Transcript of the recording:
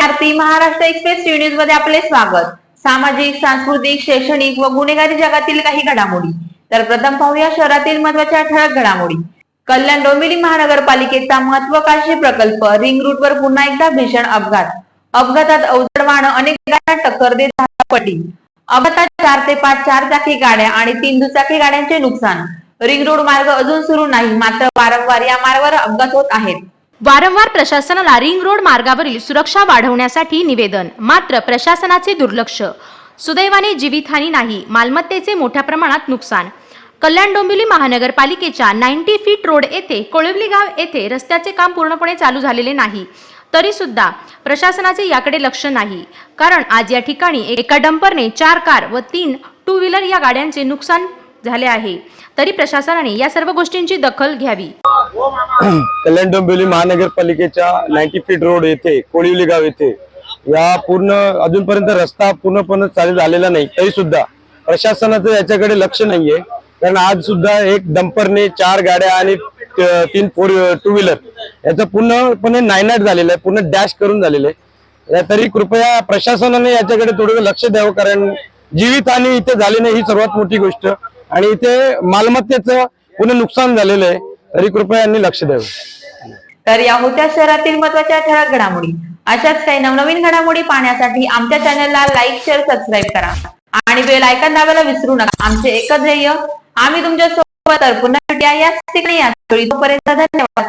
आरती Maharashtra express T न्यूजमध्ये आपले स्वागत. सामाजिक सांस्कृतिक शैक्षणिक व गुन्हेगारी जगातील काही घडामोडी. तर प्रथम पाहूया शहरातील महत्त्वाच्या ठळक घडामोडी. कल्याण डोंबिवली महानगरपालिकेचा महत्वाकांक्षी प्रकल्प रिंग रूट वर पुन्हा एकदा भीषण अपघात. अपघातात अवजड वाहन अनेक गाड्या टक्कर देत पडली. अपघातात चार ते पाच चार चाकी गाड्या आणि तीन दुचाकी गाड्यांचे नुकसान. रिंग रोड मार्ग अजून सुरू नाही मात्र वारंवार या मार्गावर अपघात होत आहेत. वारंवार प्रशासनाला रिंग रोड मार्गावरील सुरक्षा वाढवण्यासाठी निवेदन मात्र प्रशासनाचे दुर्लक्ष. सुदैवाने जीवितहानी नाही मालमत्तेचे मोठ्या प्रमाणात नुकसान. कल्याण डोंबिवली महानगरपालिकेच्या नाईन्टी फीट रोड येथे कोळिवली गाव येथे रस्त्याचे काम पूर्णपणे चालू झालेले नाही. तरी सुद्धा प्रशासनाचे याकडे लक्ष नाही. कारण आज या ठिकाणी एका डंपरने चार कार व तीन टू व्हीलर या गाड्यांचे नुकसान झाले आहे. तरी प्रशासनाने या सर्व गोष्टींची दखल घ्यावी. हो, कल्याण डोंबिवली महानगरपालिकेच्या नाईन्टी फीट रोड येथे कोळिवली गाव येथे या पूर्ण अजूनपर्यंत रस्ता पूर्णपणे चालू झालेला नाही तरी सुद्धा प्रशासनाचं याच्याकडे लक्ष नाहीये. कारण आज सुद्धा एक डंपरने चार गाड्या आणि तीन फोर टू व्हीलर याचं पूर्णपणे नायनाट झालेलं आहे पूर्ण डॅश करून झालेलं आहे. तरी कृपया प्रशासनाने याच्याकडे थोडं लक्ष द्यावं कारण जीवित आणि इथे झाली नाही ही सर्वात मोठी गोष्ट. आणि इथे मालमत्तेचं पूर्ण नुकसान झालेलं आहे. तरी कृपया यांनी लक्ष द्यावं. तर या होत्या शहरातील महत्त्वाच्या ठळक घडामोडी. अशाच काही नवनवीन घडामोडी पाहण्यासाठी आमच्या चॅनलला लाईक शेअर सबस्क्राईब करा. आणि बेल आयकॉन दाबायला विसरू नका. आमचे एकच ध्येय आम्ही तुमच्यासोबत पुन्हा भेटूया. याच ठिकाणी तोपर्यंत धन्यवाद.